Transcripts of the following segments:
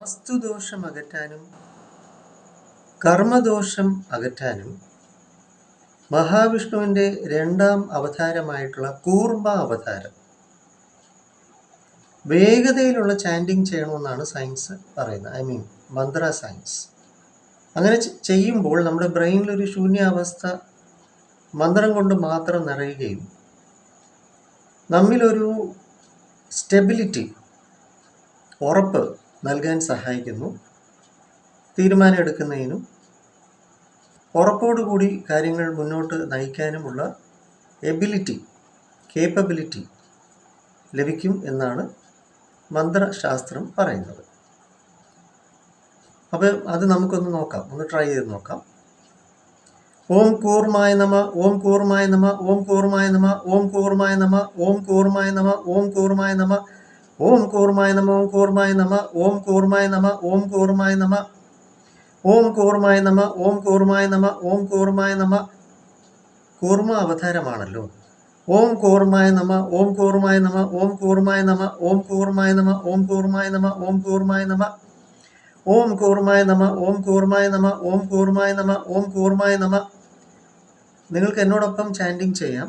വസ്തുദോഷം അകറ്റാനും കർമ്മദോഷം അകറ്റാനും മഹാവിഷ്ണുവിന്റെ രണ്ടാം അവതാരമായിട്ടുള്ള കൂർമ്മ അവതാരം വേഗതയിലുള്ള ചാൻഡിങ് ചെയ്യണമെന്നാണ് സയൻസ് പറയുന്നത്. ഐ മീൻ മന്ത്ര സയൻസ് അങ്ങനെ ചെയ്യുമ്പോൾ നമ്മുടെ ബ്രെയിനിലൊരു ശൂന്യാവസ്ഥ മന്ത്രം കൊണ്ട് മാത്രം നിറയുകയും നമ്മിലൊരു സ്റ്റെബിലിറ്റി ഉറപ്പ് നൽകാൻ സഹായിക്കുന്നു. തീരുമാനമെടുക്കുന്നതിനും ഉറപ്പോടുകൂടി കാര്യങ്ങൾ മുന്നോട്ട് നയിക്കാനുമുള്ള എബിലിറ്റി കേപ്പബിലിറ്റി ലഭിക്കും എന്നാണ് മന്ത്രശാസ്ത്രം പറയുന്നത്. അപ്പോൾ അത് നമുക്കൊന്ന് നോക്കാം. ഒന്ന് ട്രൈ ചെയ്ത് നോക്കാം. ഓം കൂർമായ നമ ഓം കൂർമായ നമ ഓം കൂർമായ നമ ഓം കൂർമായ നമ ഓം കൂർമായ നമ ഓം കൂർമായ നമ ഓം കൂർമായ നമ ഓം കൂർമായ നമ ഓം കൂർമായ നമ ഓം കൂർമായ നമ ഓം കൂർമായ നമ ഓം കൂർമായ നമ ഓം കൂർമായ നമ കൂർമ അവതാരമാണല്ലോ ഓം കൂർമായ നമ ഓം കൂർമായ നമ ഓം കൂർമായ നമ ഓം കൂർമായ നമ ഓം കൂർമായ നമ ഓം കൂർമായ നമ ഓം കൂർമായ നമ ഓം കൂർമായ നമ ഓം കൂർമായ നമ ഓം കൂർമായ നമ നിങ്ങൾക്ക് എന്നോടൊപ്പം ചാൻഡിങ് ചെയ്യാം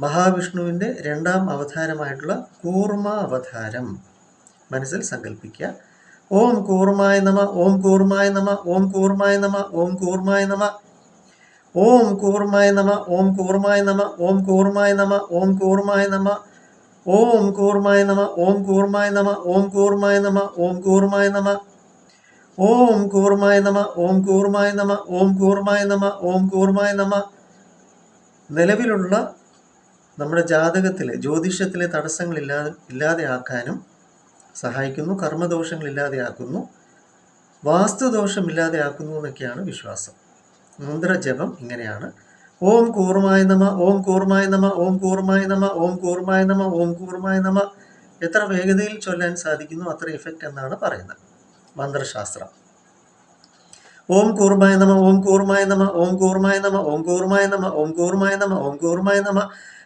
മഹാവിഷ്ണുവിന്റെ രണ്ടാം അവതാരമായിട്ടുള്ള കൂർമ്മ അവതാരം മനസ്സിൽ സങ്കല്പിക്കുക ഓം കൂർമായ നമ ഓം കൂർമായ നമ ഓം കൂർമായ നമ ഓം കൂർമായ നമ ഓം കൂർമായ നമ ഓം കൂർമായ നമ ഓം കൂർമായ നമ ഓം കൂർമായ നമ ഓം കൂർമായ നമ ഓം കൂർമായ നമ ഓം കൂർമായ നമ ഓം കൂർമായ നമ ഓം കൂർമായ നമ ഓം കൂർമായ നമ ഓം കൂർമായ നമ ഓം കൂർമായ നമ നിലവിലുള്ള നമ്മുടെ ജാതകത്തിലെ ജ്യോതിഷത്തിലെ തടസ്സങ്ങൾ ഇല്ലാതെ ഇല്ലാതെയാക്കാനും സഹായിക്കുന്നു കർമ്മദോഷങ്ങൾ ഇല്ലാതെയാക്കുന്നു വാസ്തുദോഷം ഇല്ലാതെയാക്കുന്നു എന്നൊക്കെയാണ് വിശ്വാസം മന്ത്രജപം ഇങ്ങനെയാണ് ഓം കൂർമായ നമ ഓം കൂർമായ നമ ഓം കൂർമായ നമ ഓം കൂർമായ നമ ഓം കൂർമായ നമ എത്ര വേഗതയിൽ ചൊല്ലാൻ സാധിക്കുന്നു അത്ര ഇഫക്റ്റ് എന്നാണ് പറയുന്നത് മന്ത്രശാസ്ത്രം ഓം കൂർമായ നമ ഓം കൂർമായ നമ ഓം കൂർമായ നമ ഓം കൂർമായ നമ ഓം കൂർമായ നമ ഓം കൂർമായ നമ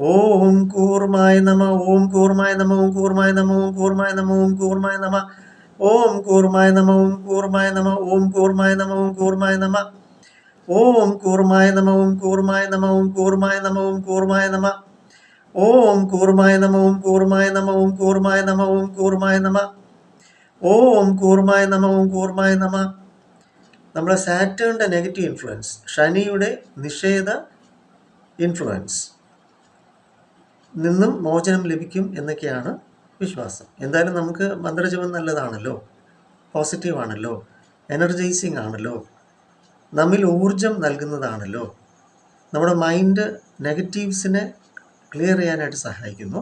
ഓം കൂർമായ നമ ഓം കൂർമായ നമ ഓം കൂർമായ നമ ഓം കൂർമായ നമ ഓം കൂർമായ നമ ഓം കൂർമായ നമ ഓം കൂർമായ നമ ഓം കൂർമായ നമ ഓം കൂർമായ നമ ഓം കൂർമായ നമ ഓം കൂർമായ നമ ഓം കൂർമായ നമ ഓം കൂർമായ നമ ഓം കൂർമായ നമ ഓം കൂർമായ നമ ഓം കൂർമായ നമ ഓം കൂർമായ നമ ഓം കൂർമായ നമ ഓം കൂർമായ നമ നമ്മളെ സാറ്റേണിന്റെ നെഗറ്റീവ് ഇൻഫ്ലുവൻസ് ശനിയുടെ നിഷേധ ഇൻഫ്ലുവൻസ് നിന്നും മോചനം ലഭിക്കും എന്നൊക്കെയാണ് വിശ്വാസം എന്തായാലും നമുക്ക് മന്ത്രജപം നല്ലതാണല്ലോ പോസിറ്റീവ് ആണല്ലോ എനർജൈസിങ് ആണല്ലോ നമ്മിൽ ഊർജം നൽകുന്നതാണല്ലോ നമ്മുടെ മൈൻഡ് നെഗറ്റീവ്സിനെ ക്ലിയർ ചെയ്യാനായിട്ട് സഹായിക്കുന്നു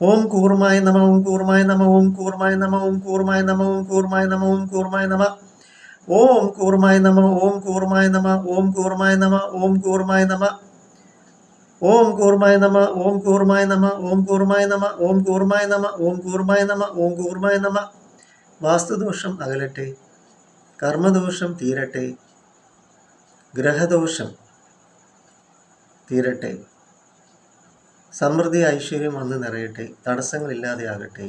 ഓം കൂർമായ നമ ഓം കൂർമായ നമ ഓം കൂർമായ നമ ഓം കൂർമായ നമ ഓം കൂർമായ നമ ഓം കൂർമായ നമ ഓം കൂർമായ നമ ഓം കൂർമായ നമ ഓം കൂർമായ നമ ഓം കൂർമായ നമ ഓം കൂർമായ നമ ഓം കൂർമായ നമ ഓം കൂർമായ നമ ഓം കൂർമായ നമ ഓം കൂർമായ നമ ഓം കൂർമായ നമ. വാസ്തുദോഷം അകലട്ടെ കർമ്മദോഷം തീരട്ടെ ഗ്രഹദോഷം തീരട്ടെ സമൃദ്ധി ഐശ്വര്യം വന്ന് നിറയട്ടെ തടസ്സങ്ങളില്ലാതെയാകട്ടെ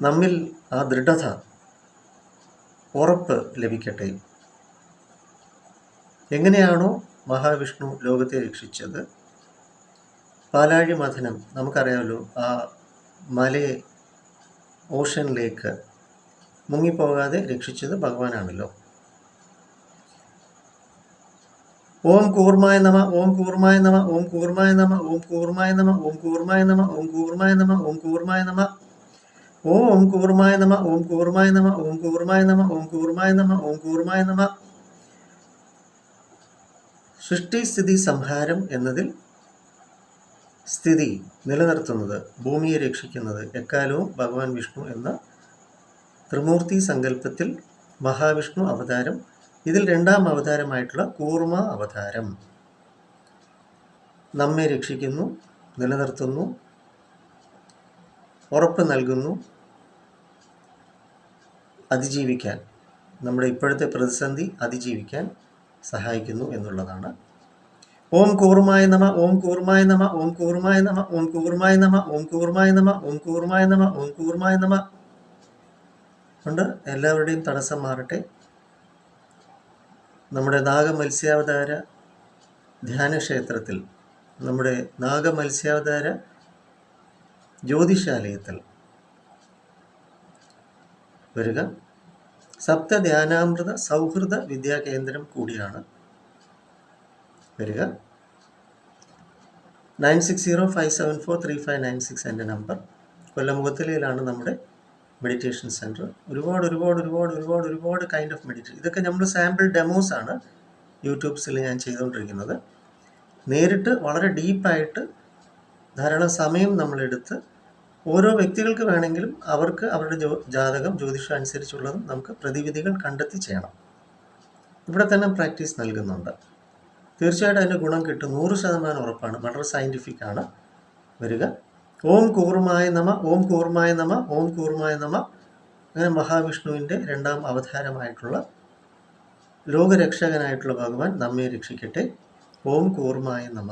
നമ്മിൽ ആ ദൃഢത ഉറപ്പ് ലഭിക്കട്ടെ. എങ്ങനെയാണോ മഹാവിഷ്ണു ലോകത്തെ രക്ഷിച്ചത് പാലാഴി മഥനം നമുക്കറിയാമല്ലോ ആ മലയെ ഓഷനിലേക്ക് മുങ്ങിപ്പോകാതെ രക്ഷിച്ചത് ഭഗവാനാണല്ലോ ഓം കൂർമായ നമ ഓം കൂർമായ നമ ഓം കൂർമായ നമ ഓം കൂർമായ നമ ഓം കൂർമായ നമ ഓം കൂർമായ നമ ഓം കൂർമായ നമ ഓം കൂർമായ നമ ഓം കൂർമായ നമ ഓം കൂർമായ നമ ഓം കൂർമായ നമ ഓം കൂർമായ നമ സൃഷ്ടി സ്ഥിതി സംഹാരം എന്നതിൽ സ്ഥിതി നിലനിർത്തുന്നത് ഭൂമിയെ രക്ഷിക്കുന്നത് എക്കാലവും ഭഗവാൻ വിഷ്ണു എന്ന ത്രിമൂർത്തി സങ്കല്പത്തിൽ മഹാവിഷ്ണു അവതാരം ഇതിൽ രണ്ടാം അവതാരമായിട്ടുള്ള കൂർമ്മ അവതാരം. നമ്മെ രക്ഷിക്കുന്നു നിലനിർത്തുന്നു ഉറപ്പ് നൽകുന്നു അതിജീവിക്കാൻ. നമ്മുടെ ഇപ്പോഴത്തെ പ്രതിസന്ധി അതിജീവിക്കാൻ സഹായിക്കുന്നു എന്നുള്ളതാണ്. ഓം കൂർമായ നമ ഓം കൂർമായ നമ ഓം കൂർമായ നമ ഓം കൂർമായ നമ ഓം കൂർമായ നമ ഓം കൂർമായ നമ ഓം കൂർമായ നമ. കൊണ്ട് എല്ലാവരുടെയും തടസ്സം മാറട്ടെ. നമ്മുടെ നാഗമത്സ്യാവതാര ധ്യാനക്ഷേത്രത്തിൽ നമ്മുടെ നാഗമത്സ്യാവതാര ജ്യോതിഷാലയത്തിൽ വരിക. സപ്തധ്യാനാമൃത സൗഹൃദ വിദ്യാകേന്ദ്രം കൂടിയാണ്. വരിക. Nine six zero five seven four three five nine six എന്റെ നമ്പർ. കൊല്ലമുഖത്തിലയിലാണ് നമ്മുടെ മെഡിറ്റേഷൻ സെന്റർ. ഒരുപാട് ഒരുപാട് ഒരുപാട് ഒരുപാട് ഒരുപാട് കൈൻഡ് ഓഫ് മെഡിറ്റേഷൻ ഇതൊക്കെ നമ്മൾ സാമ്പിൾ ഡെമോസ് ആണ് യൂട്യൂബ്സിൽ ഞാൻ ചെയ്തുകൊണ്ടിരിക്കുന്നത്. നേരിട്ട് വളരെ ഡീപ്പായിട്ട് ധാരാളം സമയം നമ്മളെടുത്ത് ഓരോ വ്യക്തികൾക്ക് വേണമെങ്കിലും അവർക്ക് അവരുടെ ജോ ജാതകം ജ്യോതിഷം അനുസരിച്ചുള്ളതും നമുക്ക് പ്രതിവിധികൾ കണ്ടെത്തി ചെയ്യണം. ഇവിടെ തന്നെ പ്രാക്ടീസ് നൽകുന്നുണ്ട്. തീർച്ചയായിട്ടും അതിന്റെ ഗുണം കിട്ടും. നൂറ് ശതമാനം ഉറപ്പാണ്. വളരെ സയന്റിഫിക് ആണ്. വരിക. ഓം കൂർമായ നമ ഓം കൂർമായ നമ ഓം കൂർമായ നമ. അങ്ങനെ മഹാവിഷ്ണുവിന്റെ രണ്ടാം അവതാരമായിട്ടുള്ള ലോകരക്ഷകനായിട്ടുള്ള ഭഗവാൻ നമ്മെ രക്ഷിക്കട്ടെ. ഓം കൂർമായ നമ.